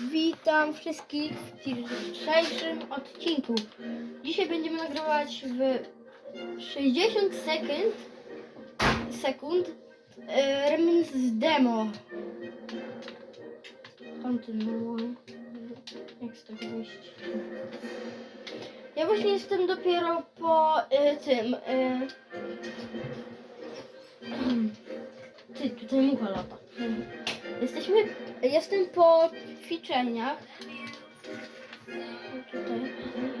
Witam wszystkich w dzisiejszym odcinku. Dzisiaj będziemy nagrywać w 60 sekund sekund e, remix demo. Kontynuuj. Jak z wyjść? Ja właśnie jestem dopiero po e, tym. E, ty, tutaj mucha lata. Jesteśmy, jestem po ćwiczeniach. Tutaj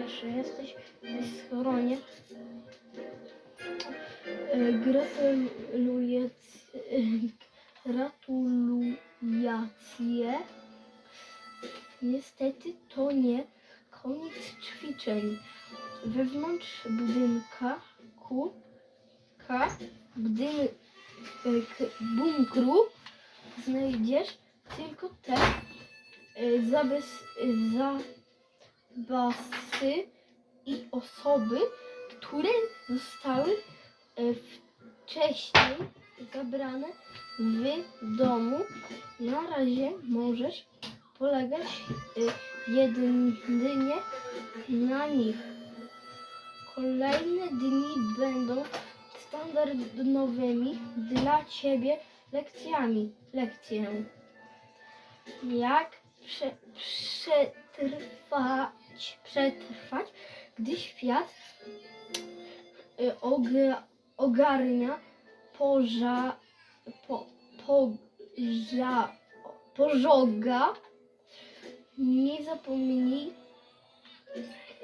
jeszcze jesteś w schronie. E, Gratuluję, e, gratulacje. Niestety to nie koniec ćwiczeń. Wewnątrz budynka ku ka, budyn, e, bunkru znajdziesz tylko te e, zabez, zabasy i osoby, które zostały e, wcześniej zabrane w domu. Na razie możesz polegać e, jedynie na nich. Kolejne dni będą standardowymi dla Ciebie lekcjami. Jak prze, przetrwać, przetrwać, gdy świat y, oga, ogarnia poża, po, poża, pożoga. Nie zapomnij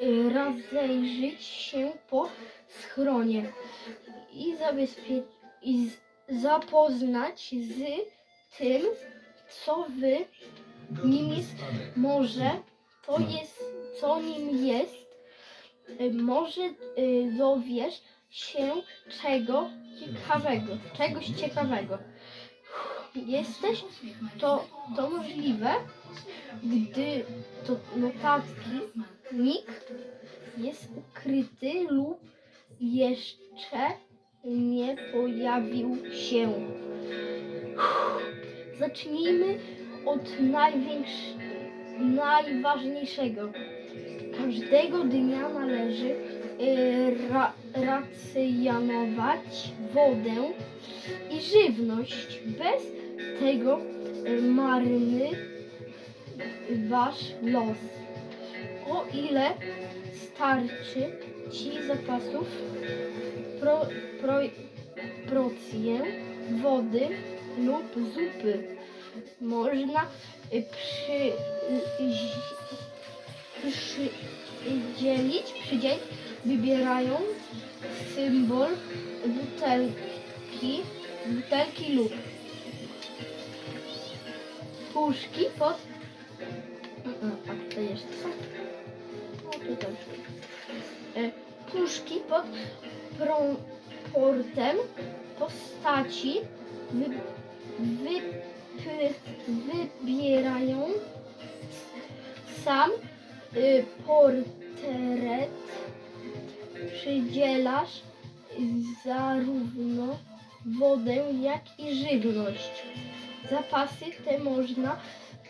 y, rozejrzeć się po schronie i, zabezpie- i zapoznać z tym, co wy nim jest, może to jest, co nim jest, y, może y, dowiesz się czego ciekawego, czegoś ciekawego. Jesteś, to, to możliwe, gdy to notatki, nikt jest ukryty lub jeszcze nie pojawił się. Zacznijmy od najważniejszego. Każdego dnia należy y, ra, racjonować wodę i żywność. Bez tego y, marny wasz los. O ile starczy ci zapasów pro, pro, procję wody lub zupy. Można y, przy, przy, przydzielić, przydzielić, wybierając symbol butelki, butelki lub puszki pod... A, tutaj jeszcze. O, tutaj. E, Puszki pod portem postaci wy, wybierają sam y, portret przydzielasz zarówno wodę jak i żywność. Zapasy te można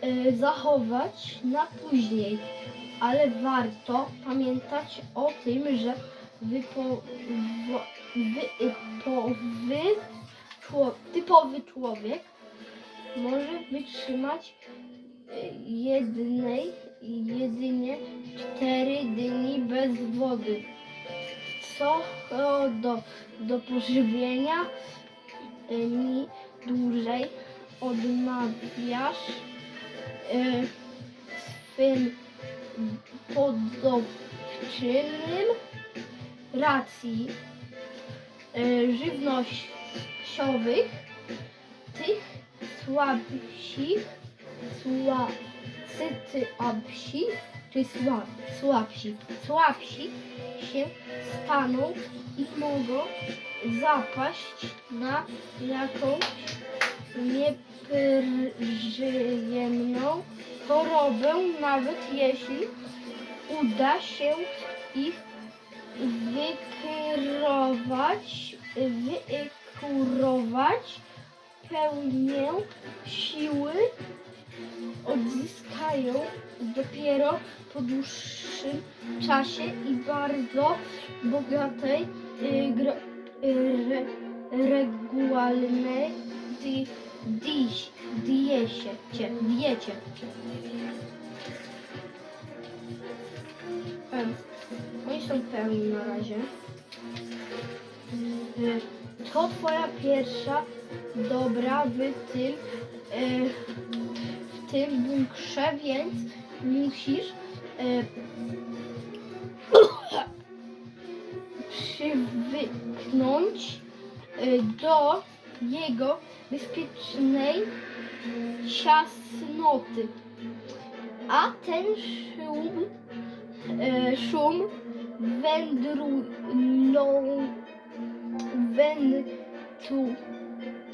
y, zachować na później, ale warto pamiętać o tym, że wypo, wo, wypowy, czło, typowy człowiek może wytrzymać y, jednej jedynie cztery dni bez wody. Co do, do pożywienia mi dłużej odmawiasz y, swym podobczynym racji y, żywnościowych tych słabszych, sła, syty obsi, czy słab, słabsi, słabsi się staną i mogą zapaść na jakąś nieprzyjemną chorobę, nawet jeśli uda się ich wykierować, wykurować pełnię siły odzyskają dopiero po dłuższym czasie i bardzo bogatej, y, y, re, regularnej di, diś, diecie, cie, diecie. Oni są pełni na razie. To twoja pierwsza dobra w tym, y, w tym bunkrze, więc musisz y, przywyknąć y, do jego bezpiecznej ciasnoty. A ten szum, szum wędrulą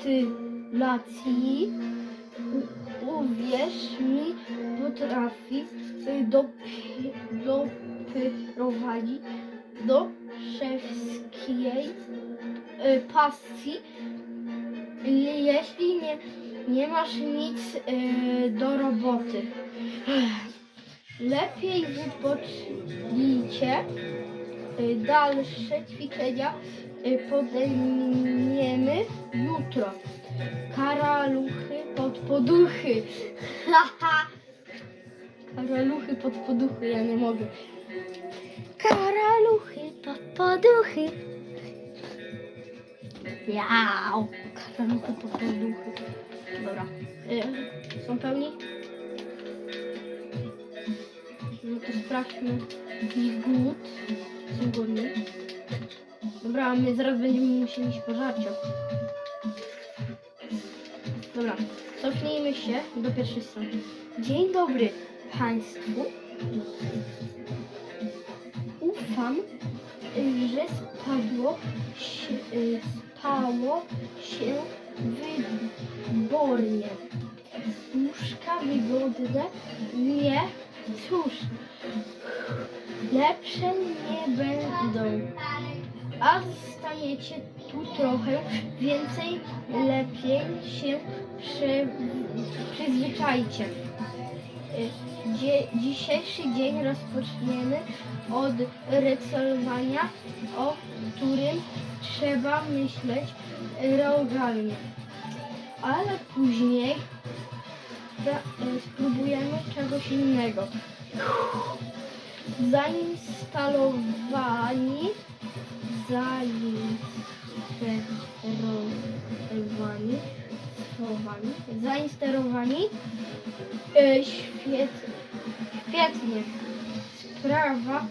wentylacji uwierz mi potrafi y, doprowadzić do szewskiej y, pasji jeśli nie, nie masz nic y, do roboty. Lepiej wypocznijcie. Y, Dalsze ćwiczenia y, podejmiemy jutro. Karaluchy pod poduchy. Karaluchy pod poduchy, ja nie mogę. Karaluchy pod poduchy. Karaluchy pod poduchy. Dobra. Y, są pełni? No to sprawdźmy ich głód. Dobra, a my zaraz będziemy musieli iść po żarcie. Dobra, cofnijmy się do pierwszej strony. Dzień dobry Państwu. Ufam, że spadło się, spało się wybornie. Łóżka wygodne? Nie. Cóż, lepsze nie będą. A zostajecie tu trochę więcej, lepiej się przy, przyzwyczajcie. Y, Dzie, dzisiejszy dzień rozpoczniemy od rysowania, o którym trzeba myśleć realnie. Ale później y, spróbujemy czegoś innego. Zainstalowani, zainsterowani, słowami, zainsterowani, e, świet, świetnie. Sprawa,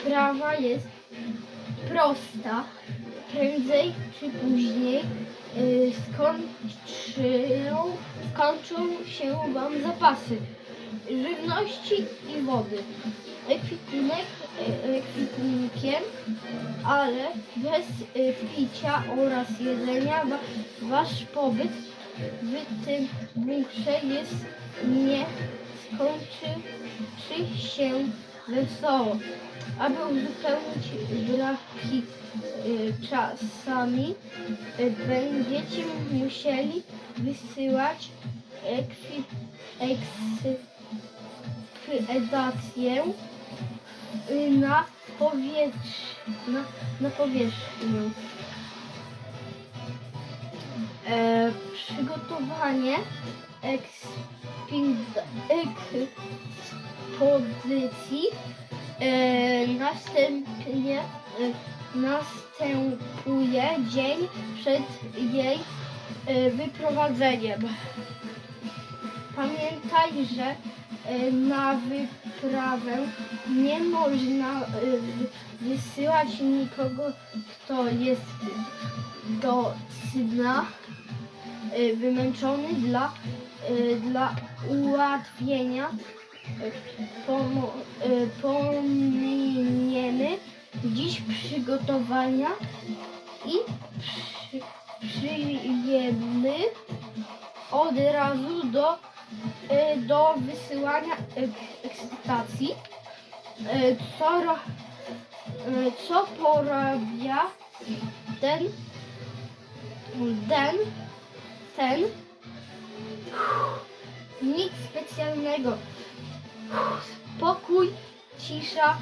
sprawa jest prosta. Prędzej czy później y, skończą, skończą się Wam zapasy żywności i wody. Ekwipunek y, ekwipunkiem, ale bez y, picia oraz jedzenia wa, Wasz pobyt w tym bunkrze jest nie skończy czy się wesoło. Aby uzupełnić braki y, czasami y, będziecie musieli wysyłać ekwi, na, powietrz, na, na powierzchnię. E, przygotowanie ekspozycji następnie e, następuje dzień przed jej e, wyprowadzeniem. Pamiętaj, że e, na wyprawę nie można e, wy- wysyłać nikogo, kto jest do e, wymęczony dla, e, dla ułatwienia e, e, pominiemy dziś przygotowania i przy, od razu do, e, do wysyłania ek- ekscytacji. E, Co, e, co porabia ten, ten, ten, Nic specjalnego. Spokój, cisza,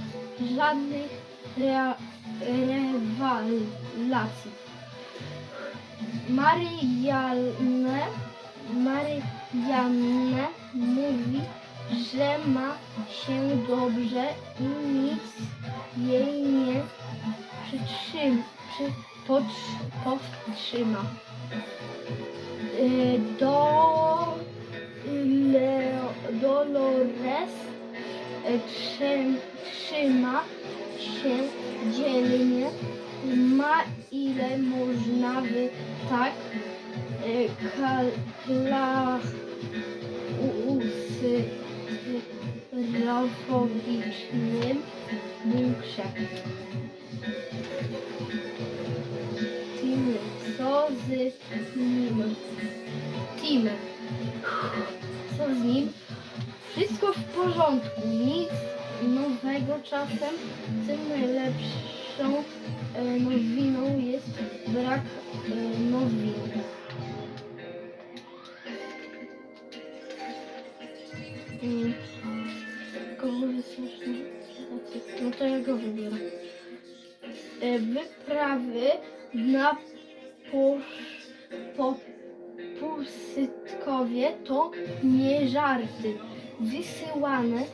żadnych rea- rewelacji. Maryjanne, Maryjanne mówi, że ma się dobrze i nic jej nie przytrzym, przy, powstrzyma. Y, Do, Le, Dolores trzym, trzyma się dzielnie, ma ile można by tak y, kal, kla, u- usy, rofobicznym bunkrze. Timy, co z nim? Timy, co z nim? Wszystko w porządku, nic nowego czasem. Tym najlepszą e, nowiną jest brak e, nowin. Mm. Kogo? No to ja go wybieram. E, Wyprawy na posz, po Pusytkowie to nie żarty. Wysyłane e,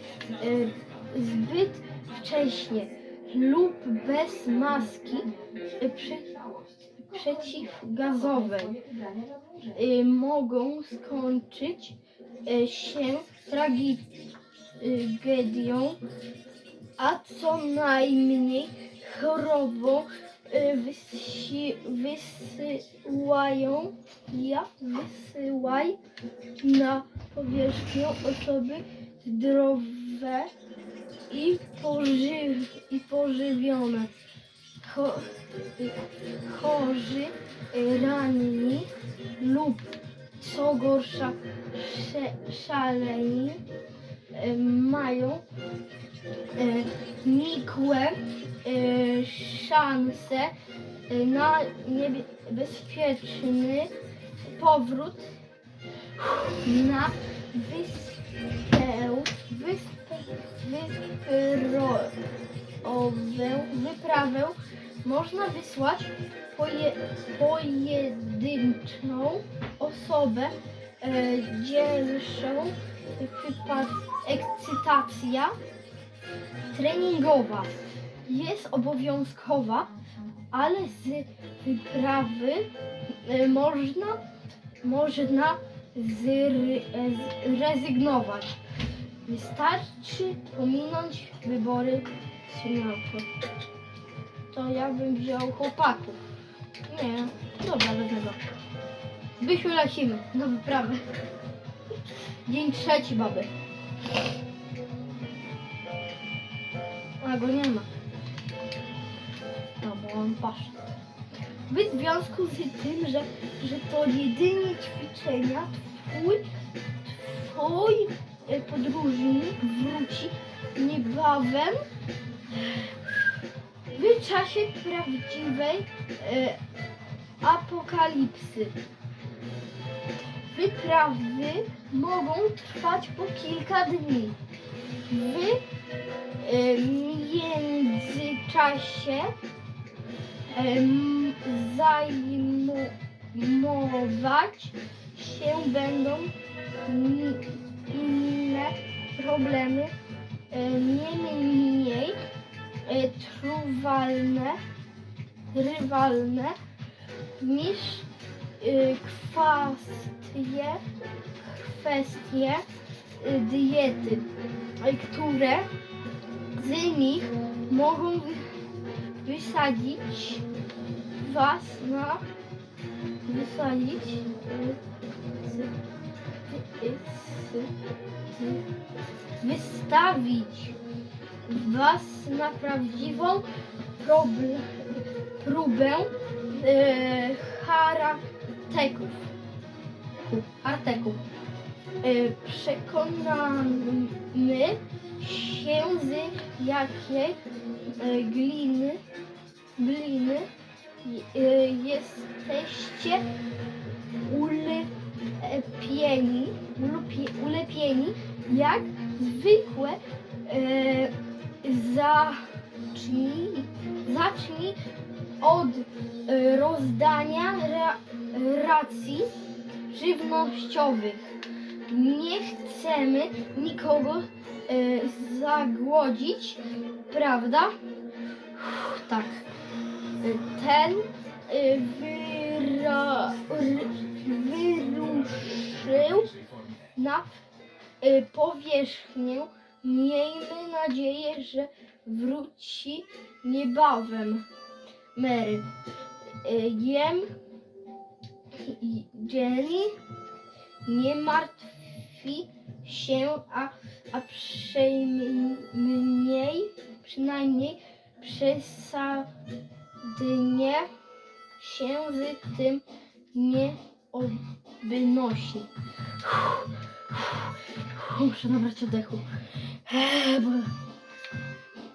zbyt wcześnie lub bez maski e, przy, przeciwgazowej e, mogą skończyć się tragedią, a co najmniej chorobą wysi, wysyłają ja wysyłaj na powierzchnię osoby zdrowe i, poży, i pożywione. Cho, chorzy, e, ranni lub co gorsza sze, szaleni e, mają nikłe e, szanse e, na niebezpieczny powrót na wyspę, wyspę, wyprawę, wyprawę można wysłać poje, pojedynczą osobę e, przypad, ekscytacja treningowa jest obowiązkowa, ale z wyprawy e, można, można e, zrezygnować. Wystarczy pominąć wybory sumiałko. To ja bym wziął chłopaków. Nie, dobra, wezmę go. Zbysiu lecimy na wyprawę. Dzień trzeci, baby. A go nie ma. No bo on pasz. W związku z tym, że, że to jedynie ćwiczenia, twój, twój e, podróżnik wróci niebawem w czasie prawdziwej e, apokalipsy. Wyprawy mogą trwać po kilka dni. W e, międzyczasie zajmować się będą inne problemy, nie mniej e, truwalne, rywalne niż e, kwestie, kwestie e, diety, które z nich mogą wy- wysadzić was na wysadzić wystawić was na prawdziwą próbę harateków. Harteków. Y, przekonamy się z jakiej y, gliny, gliny y, jesteście ul, ulepieni, ulepieni jak zwykłe e, zacznij, zacznij od e, rozdania ra, racji żywnościowych. Nie chcemy nikogo e, zagłodzić, prawda? Tak. E, Ten r, wyruszył na powierzchnię. Miejmy nadzieję, że wróci niebawem. Mary. Jem Jenny nie martwi się, a, a przynajmniej, przynajmniej przesadnie się z tym nie obnosi. Muszę nabrać oddechu.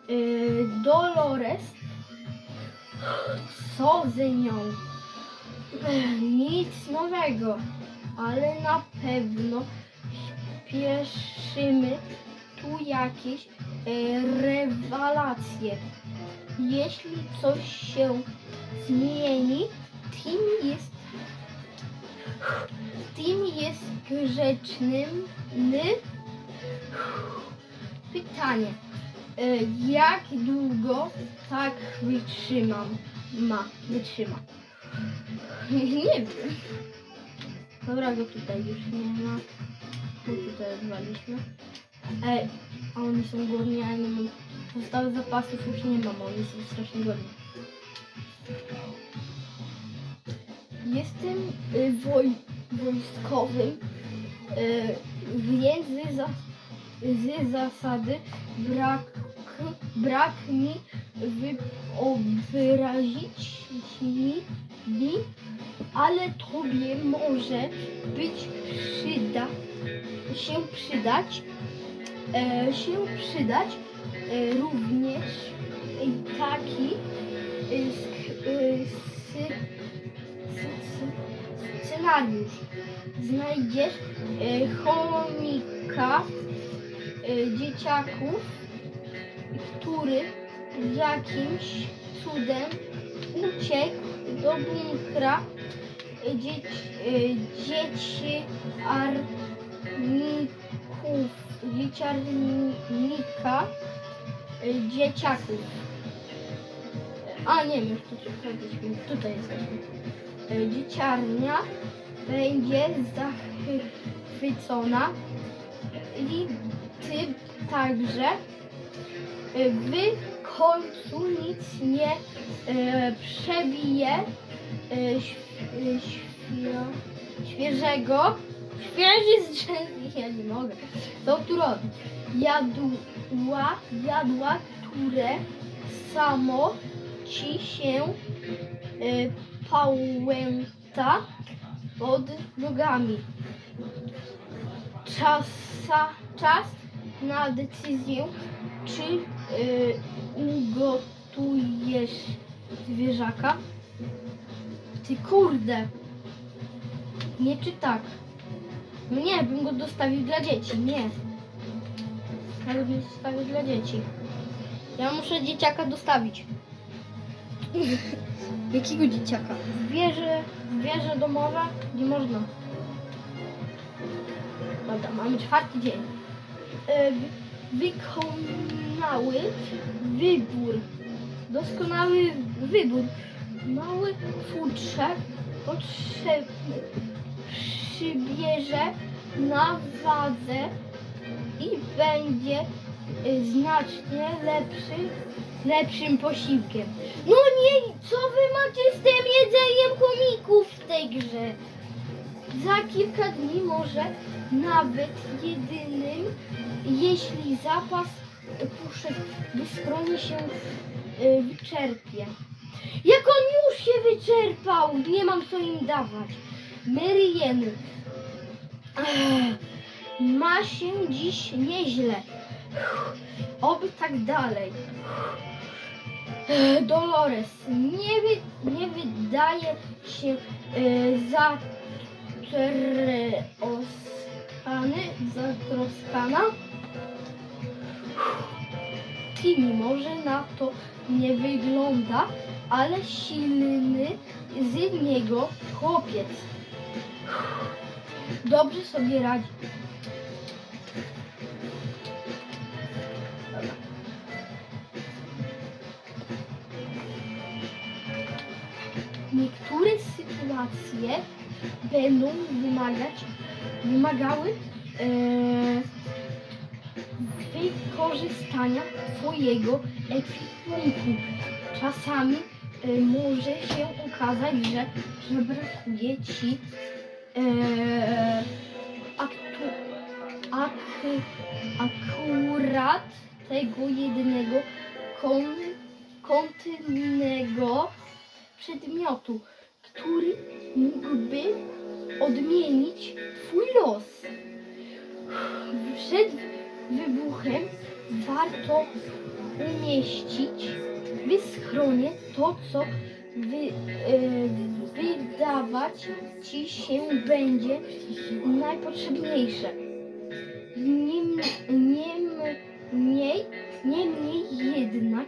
Yy, Dolores, co z nią? Nic nowego, ale na pewno śpieszymy tu jakieś e, rewelacje. Jeśli coś się zmieni, Tim jest Tim jest grzecznym. ny. Pytanie. E, Jak długo tak wytrzymam? Ma, wytrzyma. Nie wiem. Dobra, go tutaj już nie ma. Tu tutaj odwaliśmy. Ej, a oni są głodni, a ja nie mam. Zostałych zapasów już nie mam, oni są strasznie głodni. Jestem y, woj, wojskowym, y, więc z, za, z zasady brak, brak mi wyobrazić mi, mi ale tobie może być przyda, się przydać, e, się przydać e, również taki e, scenariusz. Znajdziesz e, chomika e, dzieciaków, który jakimś cudem uciekł do bunkra dzieci, dzieci armików, dzieciarnika, e, dzieciaków. A nie wiem, tu sprawdziliśmy. Tutaj jesteśmy. E, Dzieciarnia będzie zachwycona i ty także. E, W końcu nic nie e, przebije świeżego, świeży z drzwi, ja nie mogę, co tu robi? Jadła, jadła, które samo ci się e, pałęta pod nogami. Czasa, czas na decyzję, czy y, ugotujesz zwierzaka? Ty kurde. Nie czy tak? No nie, bym go dostawił dla dzieci, nie. Ja go bym dostawił dla dzieci. Ja muszę dzieciaka dostawić. Jakiego dzieciaka? Zwierzę, zwierzę domowe? Nie można. Dobra, mamy czwarty dzień. E, wy- wykonały wybór. Doskonały wybór. Mały futrzak potrzebny przybierze na wadze i będzie y, znacznie lepszy, lepszym posiłkiem. No nie, co wy macie z tym jedzeniem chomików w tej grze? Za kilka dni może nawet jedynym, jeśli zapas puszek wyschronie się y, wyczerpie. Jak on już się wyczerpał, nie mam co im dawać. Ech, ma się dziś nieźle. Oby tak dalej. Dolores nie, wy, nie wydaje się e, zatroskany, zatroskana. Może na to nie wygląda, ale silny z niego chłopiec. Dobrze sobie radzi. Niektóre sytuacje będą wymagać, wymagały e, wykorzystania Twojego ekwipunku. Czasami e, może się okazać, że, że brakuje Ci e, aktu, ak, akurat tego jednego kon, przedmiotu, który mógłby odmienić Twój los. Przed wybuchem warto umieścić w schronie to, co wy, e, wydawać Ci się będzie najpotrzebniejsze. Niemniej, niemniej jednak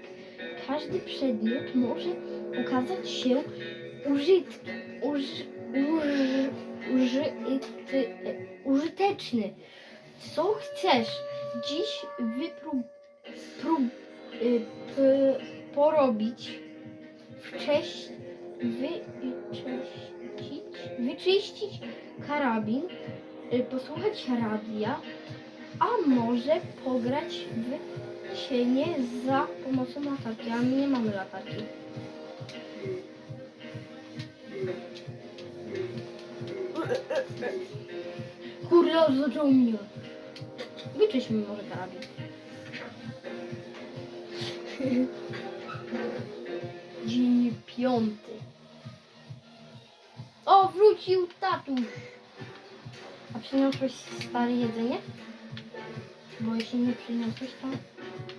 każdy przedmiot może okazać się uż, uż, użyty, użyteczny. Co chcesz dziś prób, p, porobić? Wcześniej wyczyścić, wyczyścić karabin, y, posłuchać radia, a może pograć w cienie za pomocą latarki, a my nie mamy latarki. Kurde, zaczął mnie. Wyczyśmy może karabin. Piąty. O, wrócił tatuś. A przyniosłeś stare jedzenie? Bo jeśli nie przyniosłeś, to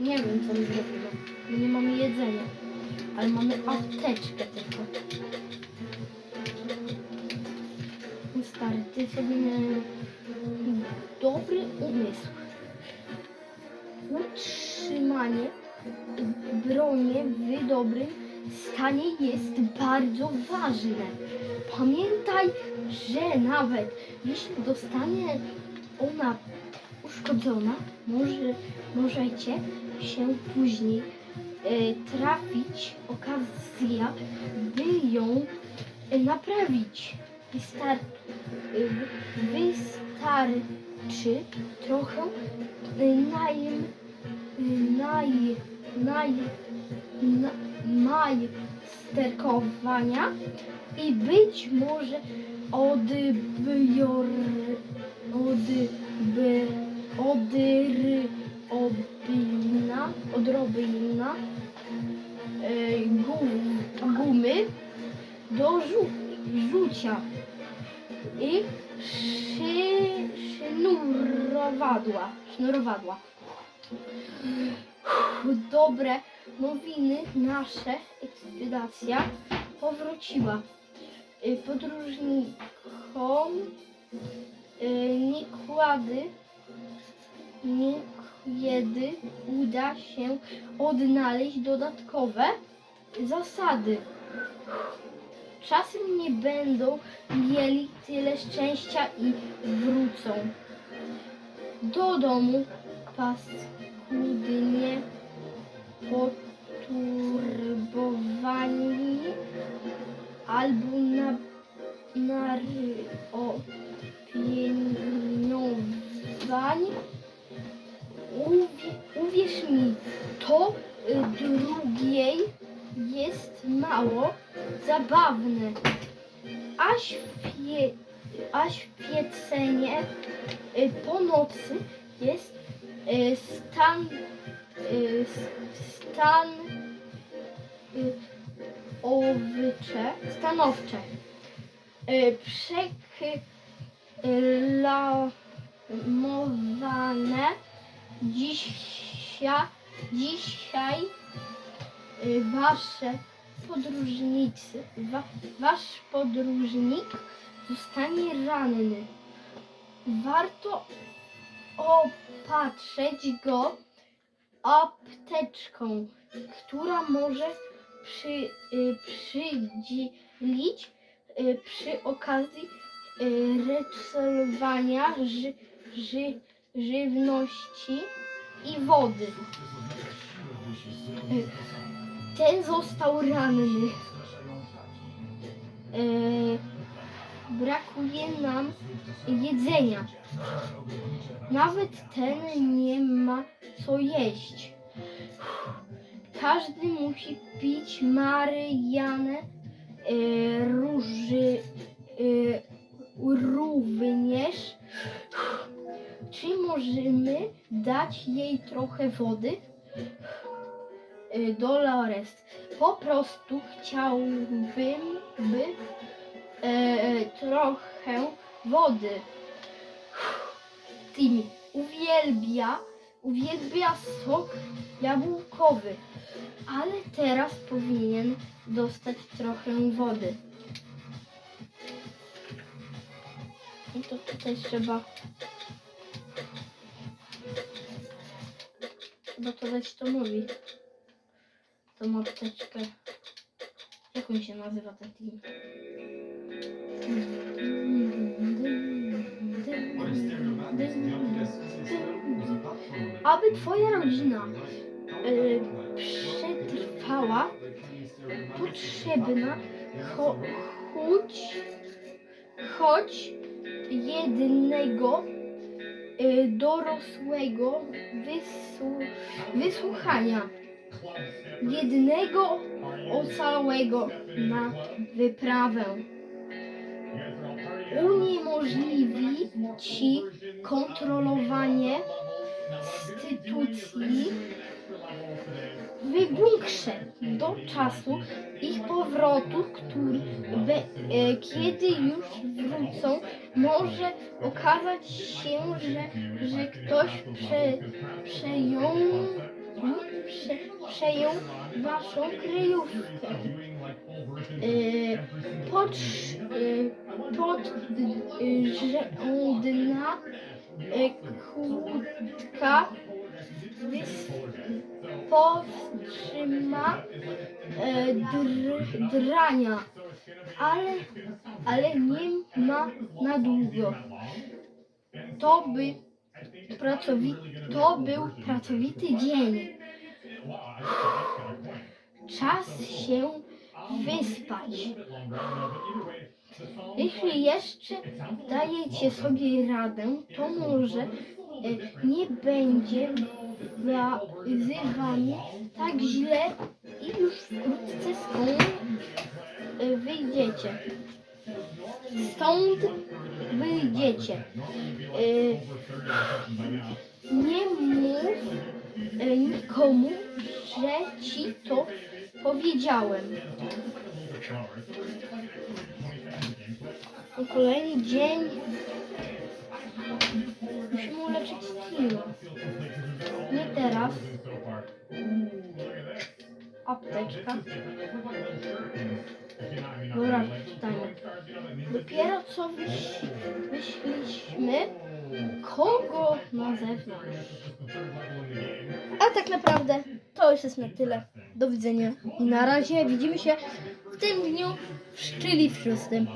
nie wiem co mi zrobiło. My nie mamy jedzenia. Ale mamy apteczkę tylko. Stary, ty sobie miałeś dobry umysł. Utrzymanie broni w dobrym stanie jest bardzo ważne. Pamiętaj, że nawet jeśli dostanie ona uszkodzona, może, możecie się później e, trafić okazja, by ją e, naprawić. Wystar, e, wystarczy trochę e, naj, naj, naj, na, majsterkowania i być może odbior, odby, odry, odbina, odrobina e, gum, gumy do rzu, rzucia i szy, sznurowadła. sznurowadła. Dobre nowiny, nasze ekspedicja powróciła. Y, Podróżnikom y, niekłady, niekiedy uda się odnaleźć dodatkowe zasady. Czasem nie będą mieli tyle szczęścia i wrócą do domu paskudnie poturbowani albo na, na opieniowani. Uwie, uwierz mi, to y, drugiej jest mało zabawne, a, śpie, a świecenie y, po nocy jest stan, y, stan y, owcze, stanowcze. Y, Przeklamowane dzisiaj, dzisiaj y, wasze podróżnicy, wa, wasz podróżnik zostanie ranny, warto opatrzeć go apteczką, która może przy, y, przydzielić y, przy okazji y, recylowania ży, ży, żywności i wody. Ten został ranny. Brakuje nam jedzenia. Nawet ten nie ma co jeść. Każdy musi pić Maryjanę y, róży, y, również. Czy możemy dać jej trochę wody? Y, Dolores, po prostu chciałbym by, e, trochę wody. Uwielbia, uwielbia sok jabłkowy, ale teraz powinien dostać trochę wody. I to tutaj trzeba. Trzeba to dać Tomowi. Tą apteczkę. Jak on się nazywa ten team? Aby twoja rodzina y, przetrwała, potrzebna cho, choć, choć jednego y, dorosłego wysłu, wysłuchania. Jednego ocalałego na wyprawę. Uniemożliwi ci kontrolowanie instytucji w bunkrze do czasu ich powrotu, który be, e, kiedy już wrócą, może okazać się, że, że ktoś prze, przejął, prze, przejął waszą kryjówkę. E, pod, e, pod żądna e, kłódka powstrzyma dr, drania, ale, ale nie ma na długo. To, by pracowi, to był pracowity dzień. Czas się wyspać. Jeśli jeszcze dajecie sobie radę, to może e, nie będzie wami tak źle i już wkrótce stąd e, wyjdziecie. Stąd wyjdziecie. E, Nie mów nikomu, że ci to powiedziałem. Kolejny dzień. Musimy uleczyć Tima. Nie teraz. Apteczka. Dobra, czytajmy. Dopiero co wyś, wyszliśmy kogo na zewnątrz. A tak naprawdę to już jest na tyle. Do widzenia i na razie. Widzimy się w tym dniu w Szczyli w szóstym.